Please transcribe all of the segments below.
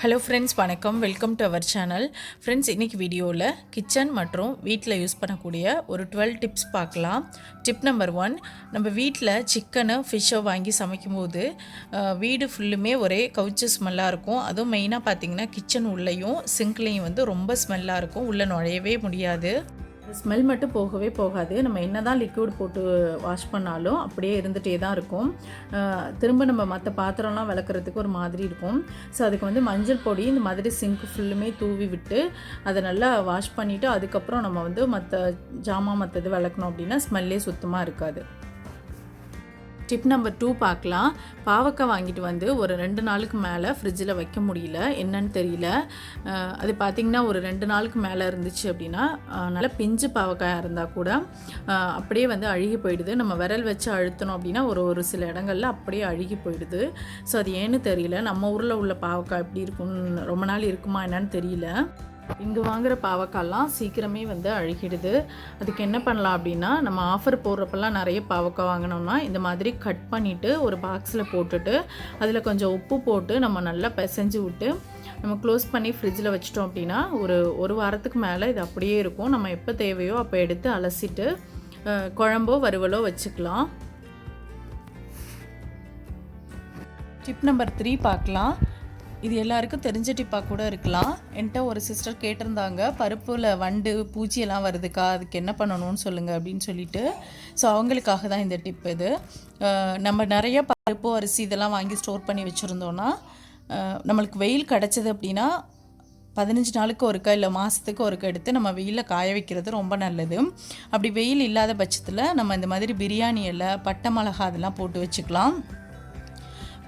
Hello friends வணக்கம். Welcome to our channel friends இன்றைக்கி வீடியோவில் கிச்சன் மற்றும் வீட்டில் யூஸ் பண்ணக்கூடிய ஒரு டுவெல் டிப்ஸ் பார்க்கலாம். டிப் நம்பர் ஒன் நம்ம வீட்டில் சிக்கனு ஃபிஷ்ஷை வாங்கி சமைக்கும்போது வீடு ஃபுல்லுமே ஒரே கவுச்சு ஸ்மெல்லாக இருக்கும். அதுவும் மெயினாக பார்த்திங்கன்னா கிச்சன் உள்ளேயும் சிங்க்லேயும் வந்து ரொம்ப ஸ்மெல்லாக இருக்கும். உள்ளே நுழையவே முடியாது. ஸ்மெல் மட்டும் போகவே போகாது. நம்ம என்ன தான் லிக்விட் போட்டு வாஷ் பண்ணாலும் அப்படியே இருந்துகிட்டே தான் இருக்கும். திரும்ப நம்ம மற்ற பாத்திரம்லாம் விளக்குறதுக்கு ஒரு மாதிரி இருக்கும். ஸோ அதுக்கு வந்து மஞ்சள் பொடி இந்த மாதிரி சிங்க் ஃபுல்லுமே தூவி விட்டு அதை நல்லா வாஷ் பண்ணிவிட்டு அதுக்கப்புறம் நம்ம வந்து மற்ற ஜாமான் மற்றது விளக்கணும் அப்படின்னா ஸ்மெல்லே சுத்தமாக இருக்காது. டிப் நம்பர் டூ பார்க்கலாம். பாவக்காய் வாங்கிட்டு வந்து ஒரு ரெண்டு நாளுக்கு மேலே ஃப்ரிட்ஜில் வைக்க முடியல. என்னன்னு தெரியல. அது பார்த்திங்கன்னா ஒரு ரெண்டு நாளுக்கு மேலே இருந்துச்சு அப்படின்னா நல்லா பிஞ்சு பாவக்காயாக இருந்தால் கூட அப்படியே வந்து அழுகி போயிடுது. நம்ம விரல் வச்சு அழுத்தணும் அப்படின்னா ஒரு ஒரு சில இடங்கள்ல அப்படியே அழுகி போயிடுது. ஸோ அது ஏன்னு தெரியல. நம்ம ஊரில் உள்ள பாவக்காய் எப்படி இருக்கும்னு ரொம்ப நாள் இருக்குமா என்னன்னு தெரியல. இங்கே வாங்குகிற பாவக்காய்லாம் சீக்கிரமே வந்து அழுகிடுது. அதுக்கு என்ன பண்ணலாம் அப்படின்னா நம்ம ஆஃபர் போடுறப்பெல்லாம் நிறைய பாவக்காய் வாங்கினோம்னா இந்த மாதிரி கட் பண்ணிவிட்டு ஒரு பாக்ஸில் போட்டுட்டு அதில் கொஞ்சம் உப்பு போட்டு நம்ம நல்லா பிசைஞ்சு விட்டு நம்ம க்ளோஸ் பண்ணி ஃப்ரிட்ஜில் வச்சிட்டோம் அப்படின்னா ஒரு ஒரு வாரத்துக்கு மேலே இது அப்படியே இருக்கும். நம்ம எப்போ தேவையோ அப்போ எடுத்து அலசிட்டு குழம்போ வறுவலோ வச்சுக்கலாம். டிப் நம்பர் த்ரீ பார்க்கலாம். இது எல்லாருக்கும் தெரிஞ்ச டிப்பாக கூட இருக்கலாம். என்கிட்ட ஒரு சிஸ்டர் கேட்டிருந்தாங்க. பருப்பில் வண்டு பூச்சியெல்லாம் வருதுக்கா அதுக்கு என்ன பண்ணணும்னு சொல்லுங்கள் அப்படின்னு சொல்லிட்டு. ஸோ அவங்களுக்காக தான் இந்த டிப் இது. நம்ம நிறைய பருப்பு அரிசி இதெல்லாம் வாங்கி ஸ்டோர் பண்ணி வச்சுருந்தோன்னா நம்மளுக்கு வெயில் கிடச்சிது அப்படின்னா பதினஞ்சு நாளுக்கு ஒருக்கா இல்லை மாதத்துக்கு ஒருக்கா எடுத்து நம்ம வெயிலில் காய வைக்கிறது ரொம்ப நல்லது. அப்படி வெயில் இல்லாத பட்சத்தில் நம்ம இந்த மாதிரி பிரியாணி இலை பட்டை மிளகா அதெல்லாம் போட்டு வச்சுக்கலாம்.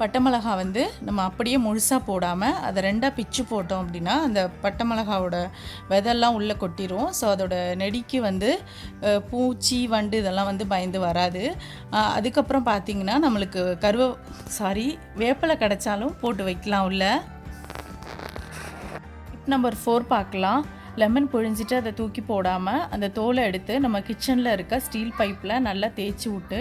பட்டை மிளகா வந்து நம்ம அப்படியே முழுசாக போடாமல் அதை ரெண்டாக பிச்சு போட்டோம் அப்படின்னா அந்த பட்டை மிளகாவோட விதெல்லாம் உள்ளே கொட்டிடும் ஸோ அதோட நெடிக்கு வந்து பூச்சி வண்டு இதெல்லாம் வந்து பயந்து வராது. அதுக்கப்புறம் பார்த்திங்கன்னா நம்மளுக்கு கருவ சாரி வேப்பிலை கிடைச்சாலும் போட்டு வைக்கலாம் உள்ள. நம்பர் ஃபோர் பார்க்கலாம். லெமன் புழிஞ்சிட்டு அதை தூக்கி போடாமல் அந்த தோலை எடுத்து நம்ம கிச்சனில் இருக்க ஸ்டீல் பைப்பில் நல்லா தேய்ச்சி விட்டு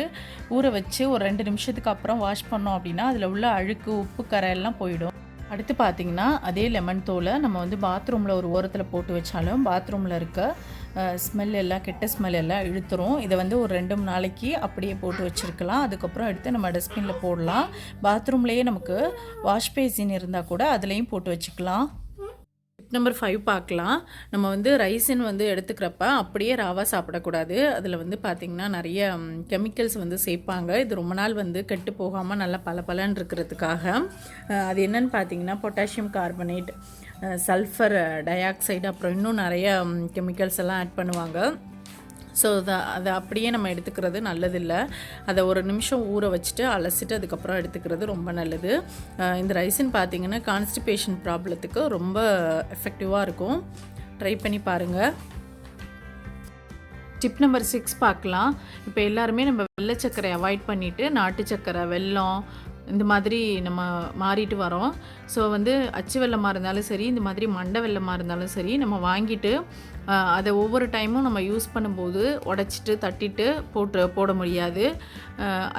ஊற வச்சு ஒரு ரெண்டு நிமிஷத்துக்கு அப்புறம் வாஷ் பண்ணோம் அப்படின்னா அதில் உள்ள அழுக்கு உப்பு கரை எல்லாம் போயிடும். அடுத்து பார்த்திங்கன்னா அதே லெமன் தோலை நம்ம வந்து பாத்ரூமில் ஒரு ஓரத்தில் போட்டு வச்சாலும் பாத்ரூமில் இருக்க ஸ்மெல் எல்லாம் கெட்ட ஸ்மெல் எல்லாம் இழுத்துரும். இதை வந்து ஒரு ரெண்டு மூணு நாளைக்கு அப்படியே போட்டு வச்சுருக்கலாம். அதுக்கப்புறம் எடுத்து நம்ம டஸ்ட்பினில் போடலாம். பாத்ரூம்லேயே நமக்கு வாஷ் பேசின் இருந்தால் கூட அதுலேயும் போட்டு வச்சுக்கலாம். டிப் நம்பர் ஃபைவ் பார்க்கலாம். நம்ம வந்து ரைஸின் வந்து எடுத்துக்கிறப்ப அப்படியே ராவாக சாப்பிடக்கூடாது. அதில் வந்து பார்த்திங்கன்னா நிறைய கெமிக்கல்ஸ் வந்து சேர்ப்பாங்க. இது ரொம்ப நாள் வந்து கெட்டு போகாமல் நல்லா பல இருக்கிறதுக்காக. அது என்னன்னு பார்த்தீங்கன்னா potassium carbonate sulphur dioxide அப்புறம் இன்னும் நிறைய கெமிக்கல்ஸ் எல்லாம் ஆட் பண்ணுவாங்க. ஸோ அதை அதை அப்படியே நம்ம எடுத்துக்கிறது நல்லதில்லை. அதை ஒரு நிமிஷம் ஊற வச்சுட்டு அலசிட்டு அதுக்கப்புறம் எடுத்துக்கிறது ரொம்ப நல்லது. இந்த ரைஸின் பார்த்தீங்கன்னா கான்ஸ்டிபேஷன் ப்ராப்ளத்துக்கு ரொம்ப எஃபெக்டிவாக இருக்கும். ட்ரை பண்ணி பாருங்கள் டிப் நம்பர் சிக்ஸ் பார்க்கலாம். இப்போ எல்லாருமே நம்ம வெள்ளை சர்க்கரை அவாய்ட் பண்ணிவிட்டு நாட்டு சர்க்கரை வெல்லம் இந்த மாதிரி நம்ம மாறிட்டு வரோம். ஸோ வந்து அச்சு வெள்ளமாக இருந்தாலும் சரி இந்த மாதிரி மண்டை வெள்ளமாக இருந்தாலும் சரி நம்ம வாங்கிட்டு அதை ஒவ்வொரு டைமும் நம்ம யூஸ் பண்ணும்போது உடச்சிட்டு தட்டிட்டு போட்டு போட முடியாது.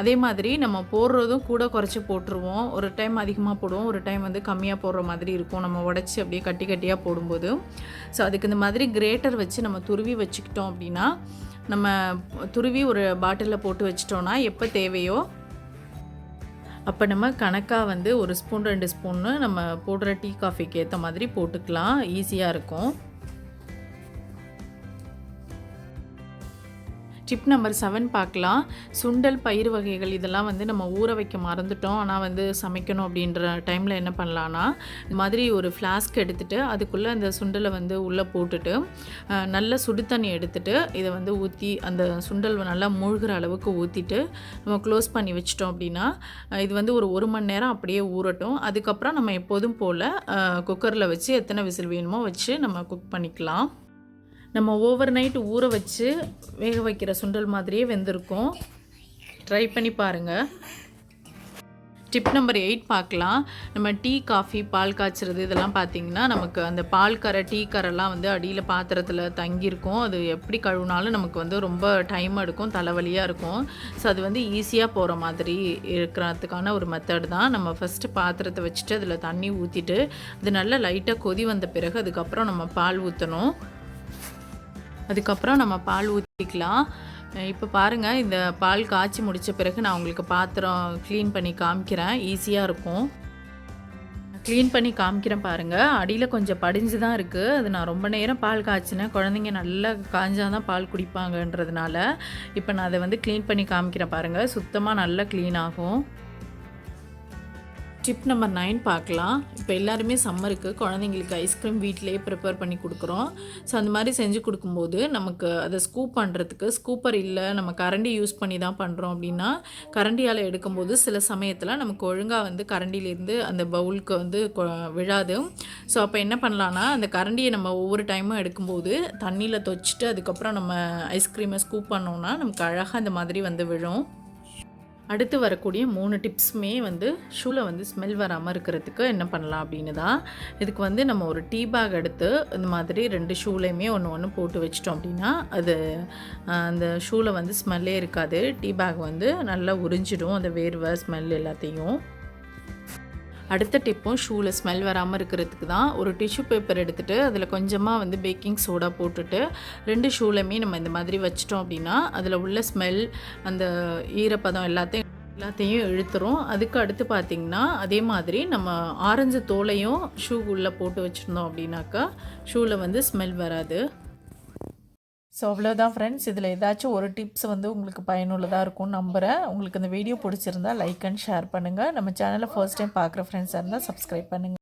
அதே மாதிரி நம்ம போடுறதும் கூட குறைச்சி போட்டுருவோம். ஒரு டைம் அதிகமாக போடுவோம் ஒரு டைம் வந்து கம்மியாக போடுற மாதிரி இருக்கும். நம்ம உடச்சி அப்படியே கட்டி கட்டியாக போடும்போது. ஸோ அதுக்கு இந்த மாதிரி கிரேட்டர் வச்சு நம்ம துருவி வச்சுக்கிட்டோம் அப்படின்னா நம்ம துருவி ஒரு பாட்டிலில் போட்டு வச்சிட்டோன்னா எப்போ தேவையோ அப்போ நம்ம கணக்காக வந்து ஒரு ஸ்பூன் ரெண்டு ஸ்பூன்னு நம்ம போடுற டீ காஃபிக்கு ஏற்ற மாதிரி போட்டுக்கலாம். ஈஸியாக இருக்கும். டிப் நம்பர் செவன் பார்க்கலாம். சுண்டல் பயிர் வகைகள் இதெல்லாம் வந்து நம்ம ஊற வைக்க மறந்துட்டோம். ஆனால் வந்து சமைக்கணும் அப்படின்ற டைமில் என்ன பண்ணலான்னா இந்த மாதிரி ஒரு ஃப்ளாஸ்க் எடுத்துகிட்டு அதுக்குள்ளே அந்த சுண்டலை வந்து உள்ளே போட்டுட்டு நல்ல சுடு தண்ணி எடுத்துட்டு இதை வந்து ஊற்றி அந்த சுண்டல் நல்லா மூழ்கிற அளவுக்கு ஊற்றிட்டு நம்ம க்ளோஸ் பண்ணி வச்சிட்டோம் அப்படின்னா இது வந்து ஒரு ஒரு மணி நேரம் அப்படியே ஊறட்டும். அதுக்கப்புறம் நம்ம எப்போதும் போல் குக்கரில் வச்சு எத்தனை விசில் வேணுமோ வச்சு நம்ம குக் பண்ணிக்கலாம். நம்ம ஓவர் நைட் ஊற வச்சு வேக வைக்கிற சுண்டல் மாதிரியே வெந்திருக்கும். ட்ரை பண்ணி பாருங்கள் டிப் நம்பர் எயிட் பார்க்கலாம். நம்ம டீ காஃபி பால் காய்ச்சறது இதெல்லாம் பார்த்தீங்கன்னா நமக்கு அந்த பால் கரை டீ கரைலாம் வந்து அடியில் பாத்திரத்தில் தங்கியிருக்கும். அது எப்படி கழுவினாலும் நமக்கு வந்து ரொம்ப டைம் எடுக்கும் தலைவலியாக இருக்கும். ஸோ அது வந்து ஈஸியாக போகிற மாதிரி இருக்கிறதுக்கான ஒரு மெத்தட் தான். நம்ம ஃபஸ்ட்டு பாத்திரத்தை வச்சுட்டு அதில் தண்ணி ஊற்றிட்டு அது நல்லா லைட்டாக கொதி வந்த பிறகு அதுக்கப்புறம் நம்ம பால் ஊற்றணும் அதுக்கப்புறம் நம்ம பால் ஊற்றிக்கலாம் இப்போ பாருங்கள் இந்த பால் காய்ச்சி முடித்த பிறகு நான் உங்களுக்கு பாத்திரம் க்ளீன் பண்ணி காமிக்கிறேன். ஈஸியாக இருக்கும். க்ளீன் பண்ணி காமிக்கிறேன் பாருங்கள் அடியில் கொஞ்சம் படிஞ்சு தான் இருக்குது அது நான் ரொம்ப நேரம் பால் காய்ச்சினேன். குழந்தைங்க நல்லா காய்ஞ்சால் தான் பால் குடிப்பாங்கன்றதுனால இப்போ நான் அதை வந்து க்ளீன் பண்ணி காமிக்கிறேன் பாருங்கள் சுத்தமாக நல்லா க்ளீன் ஆகும். டிப் நம்பர் நைன் பார்க்கலாம். இப்போ எல்லாருமே சம்மருக்கு குழந்தைங்களுக்கு ஐஸ்கிரீம் வீட்டிலேயே ப்ரிப்பேர் பண்ணி கொடுக்குறோம். ஸோ அந்த மாதிரி செஞ்சு கொடுக்கும்போது நமக்கு அதை ஸ்கூப் பண்ணுறதுக்கு ஸ்கூப்பர் இல்லை நம்ம கரண்டி யூஸ் பண்ணி தான் பண்ணுறோம் அப்படின்னா கரண்டியால் எடுக்கும்போது சில சமயத்தில் நமக்கு ஒழுங்காக வந்து கரண்டிலேருந்து அந்த பவுலுக்கு வந்து கொ- விழாது. ஸோ அப்போ என்ன பண்ணலான்னா அந்த கரண்டியை நம்ம ஒவ்வொரு டைமும் எடுக்கும்போது தண்ணியில் தொச்சிட்டு அதுக்கப்புறம் நம்ம ஐஸ்கிரீமை ஸ்கூப் பண்ணோம்னா நமக்கு அழகாக அந்த மாதிரி வந்து விழும். அடுத்து வரக்கூடிய மூணு டிப்ஸுமே வந்து ஷூவில் வந்து ஸ்மெல் வராமல் இருக்கிறதுக்கு என்ன பண்ணலாம் அப்படின்னு தான் இதுக்கு வந்து நம்ம ஒரு டீ பேக் எடுத்து இந்த மாதிரி ரெண்டு ஷூலையுமே ஒன்று ஒன்று போட்டு வச்சிட்டோம் அப்படின்னா அது அந்த ஷூவில் வந்து ஸ்மெல்லே இருக்காது. டீ பேக் வந்து நல்லா உறிஞ்சிடும். அந்த வேர்வை ஸ்மெல் எல்லாத்தையும். அடுத்த டிப்பும் ஷூவில் ஸ்மெல் வராமல் இருக்கிறதுக்கு தான் ஒரு டிஷ்யூ பேப்பர் எடுத்துகிட்டு அதில் கொஞ்சமாக வந்து பேக்கிங் சோடா போட்டுட்டு ரெண்டு ஷூலையுமே நம்ம இந்த மாதிரி வச்சிட்டோம் அப்படின்னா அதில் உள்ள ஸ்மெல் அந்த ஈரப்பதம் எல்லாத்தையும் எல்லாத்தையும் இழுத்துரும். அதுக்கு அடுத்து பார்த்திங்கன்னா அதே மாதிரி நம்ம ஆரஞ்சு தோலையும் ஷூ உள்ளே போட்டு வச்சுருந்தோம் அப்படின்னாக்கா ஷூவில் வந்து ஸ்மெல் வராது. ஸோ அவ்வளோதான் ஃப்ரெண்ட்ஸ் இதில் ஏதாச்சும் ஒரு டிப்ஸ் வந்து உங்களுக்கு பயனுள்ளதாக இருக்கும்னு நம்புகிறேன் உங்களுக்கு இந்த வீடியோ பிடிச்சிருந்தா லைக் அண்ட் ஷேர் பண்ணுங்கள் நம்ம சேனலை ஃபர்ஸ்ட் டைம் பார்க்குற ஃப்ரெண்ட்ஸாக இருந்தால் சப்ஸ்கிரைப் பண்ணுங்கள்